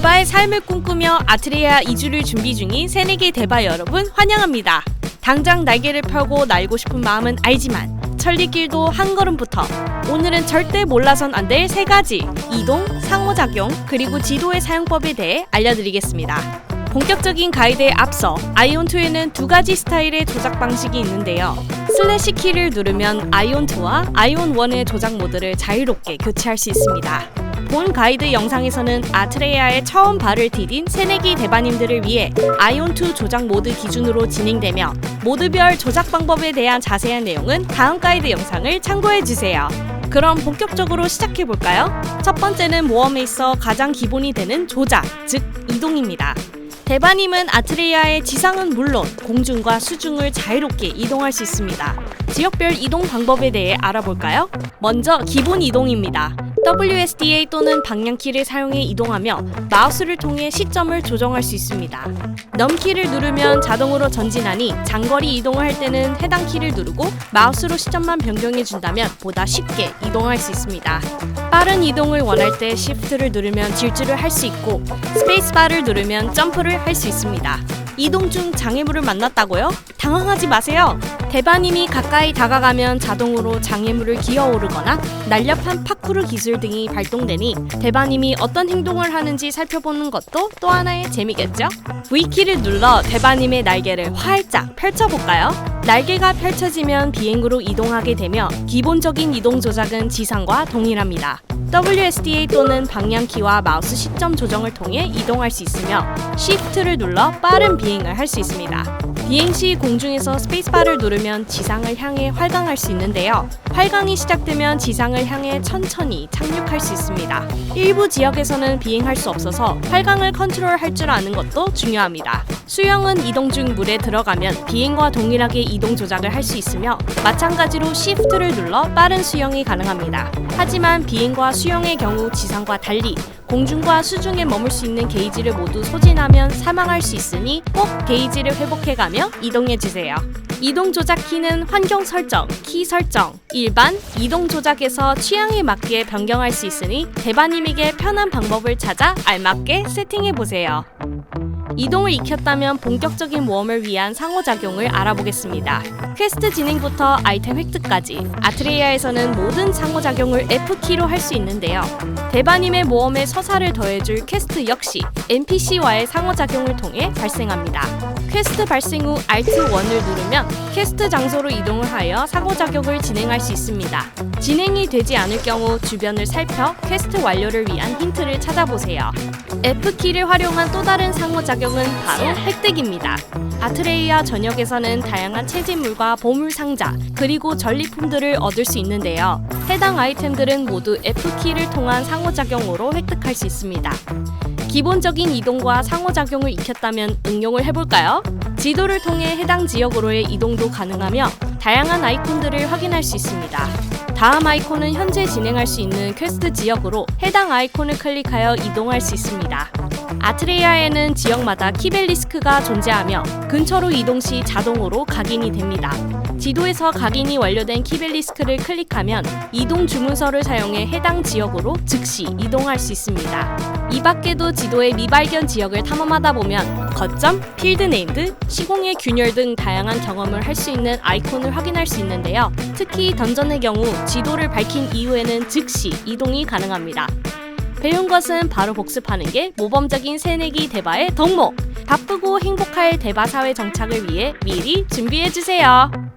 삶을 꿈꾸며 아트레아 이주를 준비 중인 새내기 대바 여러분 환영합니다. 당장 날개를 펴고 날고 싶은 마음은 알지만 천리길도 한 걸음부터 오늘은 절대 몰라선 안 될 세 가지 이동, 상호작용, 그리고 지도의 사용법에 대해 알려드리겠습니다. 본격적인 가이드에 앞서 아이온2에는 두 가지 스타일의 조작 방식이 있는데요. 슬래시 키를 누르면 아이온2와 아이온1의 조작 모드를 자유롭게 교체할 수 있습니다. 본 가이드 영상에서는 아트레아의 처음 발을 디딘 새내기 대바님들을 위해 아이온2 조작 모드 기준으로 진행되며 모드별 조작 방법에 대한 자세한 내용은 다음 가이드 영상을 참고해주세요. 그럼 본격적으로 시작해볼까요? 첫 번째는 모험에 있어 가장 기본이 되는 조작, 즉 이동입니다. 대바님은 아트레이아의 지상은 물론 공중과 수중을 자유롭게 이동할 수 있습니다. 지역별 이동 방법에 대해 알아볼까요? 먼저 기본 이동입니다. WSDA 또는 방향키를 사용해 이동하며 마우스를 통해 시점을 조정할 수 있습니다. 넘키를 누르면 자동으로 전진하니 장거리 이동을 할 때는 해당 키를 누르고 마우스로 시점만 변경해 준다면 보다 쉽게 이동할 수 있습니다. 빠른 이동을 원할 때 Shift를 누르면 질주를 할 수 있고 스페이스바를 누르면 점프를 할 수 있습니다. 이동 중 장애물을 만났다고요? 당황하지 마세요. 대바님이 가까이 다가가면 자동으로 장애물을 기어 오르거나 날렵한 파쿠르 기술 등이 발동되니 대바님이 어떤 행동을 하는지 살펴보는 것도 또 하나의 재미겠죠? V키를 눌러 대바님의 날개를 활짝 펼쳐볼까요? 날개가 펼쳐지면 비행으로 이동하게 되며 기본적인 이동 조작은 지상과 동일합니다. WSDA 또는 방향키와 마우스 시점 조정을 통해 이동할 수 있으며 Shift를 눌러 빠른 비행을 할 수 있습니다. 비행 시 공중에서 스페이스바를 누르면 지상을 향해 활강할 수 있는데요. 활강이 시작되면 지상을 향해 천천히 착륙할 수 있습니다. 일부 지역에서는 비행할 수 없어서 활강을 컨트롤할 줄 아는 것도 중요합니다. 수영은 이동 중 물에 들어가면 비행과 동일하게 이동 조작을 할 수 있으며 마찬가지로 Shift를 눌러 빠른 수영이 가능합니다. 하지만 비행과 수영의 경우 지상과 달리 공중과 수중에 머물 수 있는 게이지를 모두 소진하면 사망할 수 있으니 꼭 게이지를 회복해가며 이동해주세요. 이동 조작 키는 환경 설정, 키 설정, 일반, 이동 조작에서 취향에 맞게 변경할 수 있으니 대바님에게 편한 방법을 찾아 알맞게 세팅해보세요. 이동을 익혔다면 본격적인 모험을 위한 상호작용을 알아보겠습니다. 퀘스트 진행부터 아이템 획득까지 아트레이아에서는 모든 상호작용을 F키로 할 수 있는데요. 대바님의 모험에 서사를 더해줄 퀘스트 역시 NPC와의 상호작용을 통해 발생합니다. 퀘스트 발생 후 Alt1을 누르면 퀘스트 장소로 이동을 하여 상호작용을 진행할 수 있습니다. 진행이 되지 않을 경우 주변을 살펴 퀘스트 완료를 위한 힌트를 찾아보세요. F키를 활용한 또 다른 상호작용은 바로 획득입니다. 아트레이아 전역에서는 다양한 채집물과 보물 상자, 그리고 전리품들을 얻을 수 있는데요. 해당 아이템들은 모두 F키를 통한 상호작용으로 획득할 수 있습니다. 기본적인 이동과 상호작용을 익혔다면 응용을 해볼까요? 지도를 통해 해당 지역으로의 이동도 가능하며 다양한 아이콘들을 확인할 수 있습니다. 다음 아이콘은 현재 진행할 수 있는 퀘스트 지역으로 해당 아이콘을 클릭하여 이동할 수 있습니다. 아트레이아에는 지역마다 키벨리스크가 존재하며 근처로 이동 시 자동으로 각인이 됩니다. 지도에서 각인이 완료된 키벨리스크를 클릭하면 이동 주문서를 사용해 해당 지역으로 즉시 이동할 수 있습니다. 이 밖에도 지도의 미발견 지역을 탐험하다 보면 거점, 필드 네임드, 시공의 균열 등 다양한 경험을 할 수 있는 아이콘을 확인할 수 있는데요. 특히 던전의 경우 지도를 밝힌 이후에는 즉시 이동이 가능합니다. 배운 것은 바로 복습하는 게 모범적인 새내기 대바의 덕목! 바쁘고 행복할 대바 사회 정착을 위해 미리 준비해주세요.